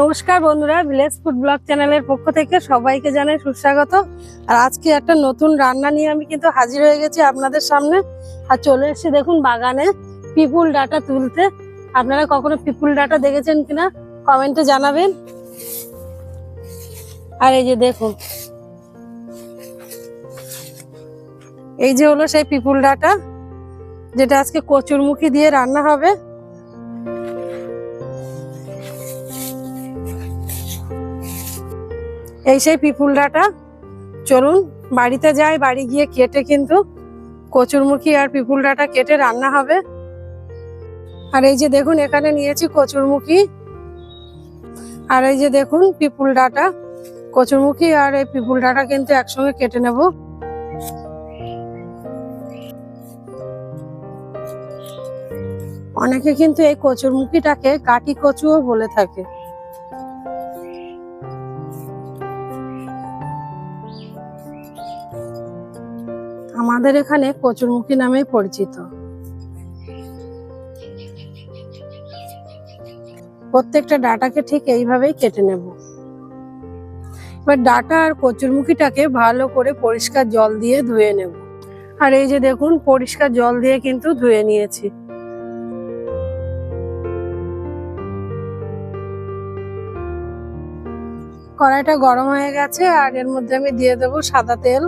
নমস্কার বন্ধুরা village food blog চ্যানেলের পক্ষ থেকে সবাইকে জানাই সুস্বাগত। আর আজকে একটা নতুন রান্না নিয়ে আমি কিন্তু হাজির হয়ে গেছি আপনাদের সামনে। আর চলে এসেছি দেখুন বাগানে পিপুল ডাটা তুলতে। আপনারা কখনো পিপুল ডাটা দেখেছেন কিনা কমেন্টে জানাবেন। আর এই যে দেখুন, এই যে হলো সেই পিপুল ডাটা, যেটা আজকে কচুরমুখী দিয়ে রান্না হবে। এই সেই পিপুল ডাটা চলুন বাড়িতে যাই, বাড়ি গিয়ে কেটে কিন্তু কচুরমুখী আর পিপুল ডাটা কেটে রান্না হবে। আর এই যে দেখুন, এখানে নিয়েছি কচুরমুখী। আর এই যে দেখুন পিপুল ডাটা কচুরমুখী আর এই পিপুল ডাটা কিন্তু একসঙ্গে কেটে নেব। অনেকে কিন্তু এই কচুরমুখীটাকে কাটি কচুও বলে থাকে। আমাদের এখানে কচুরমুখী নামে পরিচিত। প্রত্যেকটা ডাটাকে ঠিক এইভাবেই কেটে নেব। এবার ডাটা আর কচুরমুখীটাকে ভালো করে পরিষ্কার জল দিয়ে ধুয়ে নেব। আর এই যে দেখুন, পরিষ্কার জল দিয়ে কিন্তু ধুয়ে নিয়েছি। কড়াইটা গরম হয়ে গেছে আর এর মধ্যে আমি দিয়ে দেবো সাদা তেল।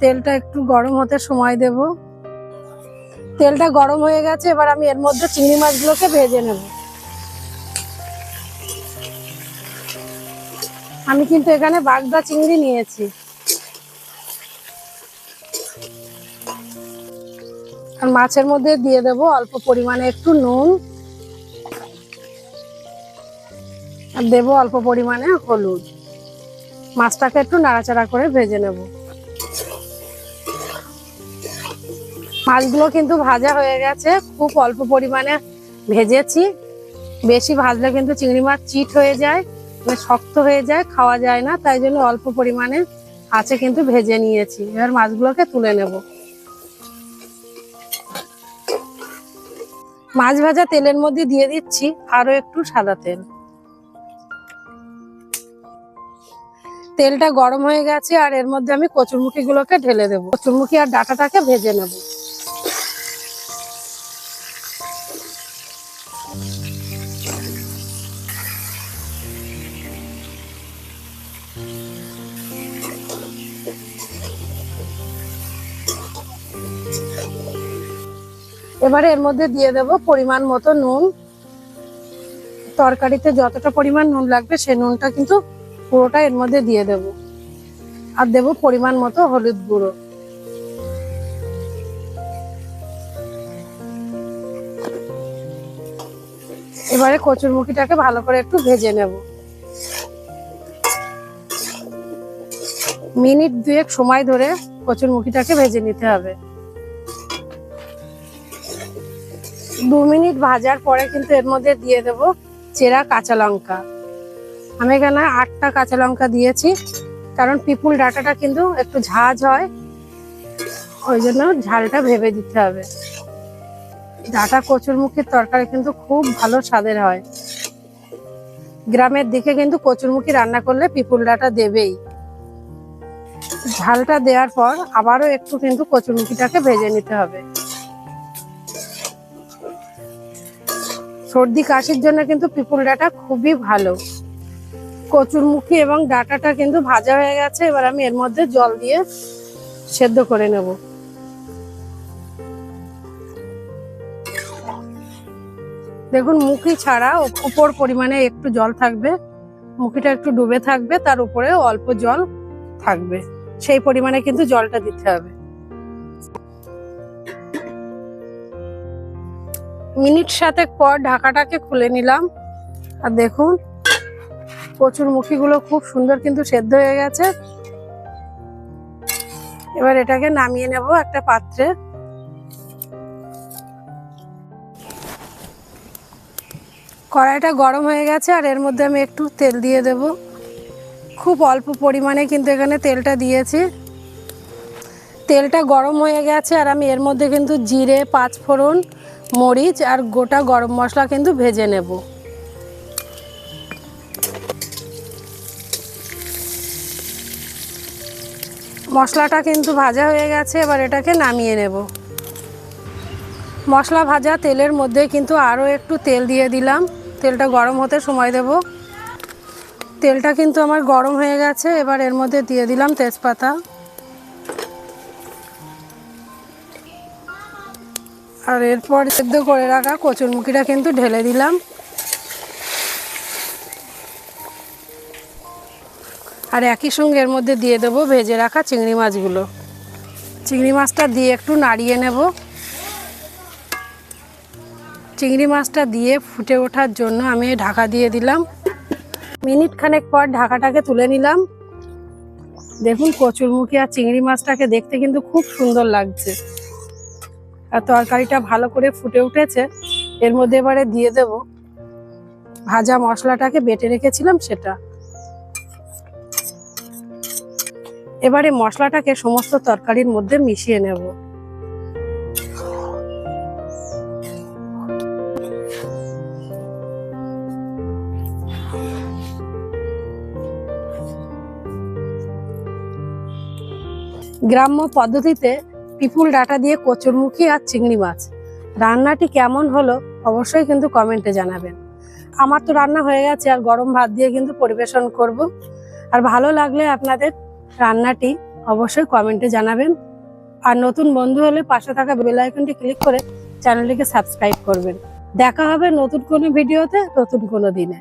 তেলটা একটু গরম হতে সময় দেব। তেলটা গরম হয়ে গেছে, এবার আমি এর মধ্যে চিংড়ি মাছগুলোকে ভেজে নেব। আমি কিন্তু এখানে বাগদা চিংড়ি নিয়েছি। আর মাছের মধ্যে দিয়ে দেব অল্প পরিমাণে একটু নুন। আর দেবো অল্প পরিমাণে হলুদ। মাছটাকে একটু নাড়াচাড়া করে ভেজে নেব। মাছগুলো কিন্তু ভাজা হয়ে গেছে। খুব অল্প পরিমাণে ভেজেছি। বেশি ভাজলে কিন্তু চিংড়ি মাছ চিট হয়ে যায় মানে শক্ত হয়ে যায়, খাওয়া যায় না। তাই জন্য অল্প পরিমাণে আছে কিন্তু ভেজে নিয়েছি। এবার মাছগুলোকে তুলে নেব। মাছ ভাজা তেলের মধ্যে দিয়ে দিচ্ছি আরও একটু সাদা তেল। তেলটা গরম হয়ে গেছে আর এর মধ্যে আমি কচুরমুখী গুলোকে ঢেলে দেবো। কচুরমুখী আর ডাটাটাকে ভেজে নেব। এবারে এর মধ্যে দিয়ে দেব পরিমাণ মতো নুন। তরকারিতে যতটা পরিমাণ নুন লাগবে সে নুনটা কিন্তু পুরোটা এর মধ্যে দিয়ে দেব। আর দেব পরিমাণ মতো হলুদ গুঁড়ো। এবারে কচুরমুখিটাকে ভালো করে একটু ভেজে নেব। মিনিট দুয়েক সময় ধরে কচুরমুখিটাকে ভেজে নিতে হবে। দু মিনিট ভাজার পরে কিন্তু এর মধ্যে দিয়ে দেব চেরা কাঁচা লঙ্কা। আমি এখানে আটটা কাঁচা লঙ্কা দিয়েছি, কারণ পিপুল ডাটাটা কিন্তু একটু ঝাঁজ হয়, ওই জন্য ঝালটা ভেবে দিতে হবে। ডাটা কচুর কচুরমুখির তরকারি কিন্তু খুব ভালো স্বাদের হয়। গ্রামের দিকে কিন্তু কচুরমুখী রান্না করলে পিপুল ডাটা দেবেই। ঝালটা দেওয়ার পর আবারও একটু কিন্তু কচুরমুখিটাকে ভেজে নিতে হবে। সর্দি কাশির জন্য কিন্তু পিপুল ডাটা খুবই ভালো। কচুরমুখী এবং ডাটাটা কিন্তু ভাজা হয়ে গেছে, এবার আমি এর মধ্যে জল দিয়ে সেদ্ধ করে নেব। দেখুন, মুখি ছাড়া উপর পরিমাণে একটু জল থাকবে, মুখিটা একটু ডুবে থাকবে, তার উপরে অল্প জল থাকবে। সেই পরিমাণে কিন্তু জলটা দিতে হবে। মিনিট সাতেক পর ঢাকাটাকে খুলে নিলাম। আর দেখুন কচুর মুখিগুলো খুব সুন্দর কিন্তু সেদ্ধ হয়ে গেছে। এবার এটাকে নামিয়ে নেব একটা পাত্রে। কড়াইটা গরম হয়ে গেছে আর এর মধ্যে আমি একটু তেল দিয়ে দেব। খুব অল্প পরিমাণে কিন্তু এখানে তেলটা দিয়েছি। তেলটা গরম হয়ে গেছে আর আমি এর মধ্যে কিন্তু জিরে পাঁচ ফোড়ন মরিচ আর গোটা গরম মশলা কিন্তু ভেজে নেব। মশলাটা কিন্তু ভাজা হয়ে গেছে, এবার এটাকে নামিয়ে নেব। মশলা ভাজা তেলের মধ্যে কিন্তু আরও একটু তেল দিয়ে দিলাম। তেলটা গরম হতে সময় দেব। তেলটা কিন্তু আমার গরম হয়ে গেছে, এবার এর মধ্যে দিয়ে দিলাম তেজপাতা। আর এরপর সেদ্ধ করে রাখা কচুরমুখিটা কিন্তু ঢেলে দিলাম। আর একই সঙ্গে এর মধ্যে দিয়ে দেবো ভেজে রাখা চিংড়ি মাছগুলো। চিংড়ি মাছটা দিয়ে একটু নাড়িয়ে নেব। চিংড়ি মাছটা দিয়ে ফুটে ওঠার জন্য আমি ঢাকা দিয়ে দিলাম। মিনিট খানেক পর ঢাকাটাকে তুলে নিলাম। দেখুন কচুরমুখী আর চিংড়ি মাছটাকে দেখতে কিন্তু খুব সুন্দর লাগছে। আর তরকারিটা ভালো করে ফুটে উঠেছে। এর মধ্যে এবারে দিয়ে দেব ভাজা মশলাটাকে বেটে রেখেছিলাম সেটা। এবারে মশলাটাকে সমস্ত তরকারির মধ্যে মিশিয়ে নেব। গ্রাম্য পদ্ধতিতে পিপুল ডাটা দিয়ে কচুরমুখী আর চিংড়ি মাছ। রান্নাটি কেমন হলো অবশ্যই কিন্তু কমেন্টে জানাবেন। আমার তো রান্না হয়ে গেছে, আর গরম ভাত দিয়ে কিন্তু পরিবেশন করব। আর ভালো লাগলে আপনাদের রান্নাটি অবশ্যই কমেন্টে জানাবেন। আর নতুন বন্ধু হলে পাশে থাকা বেল আইকনটি ক্লিক করে চ্যানেলটিকে সাবস্ক্রাইব করবেন। দেখা হবে নতুন কোনো ভিডিওতে নতুন কোনো দিনে।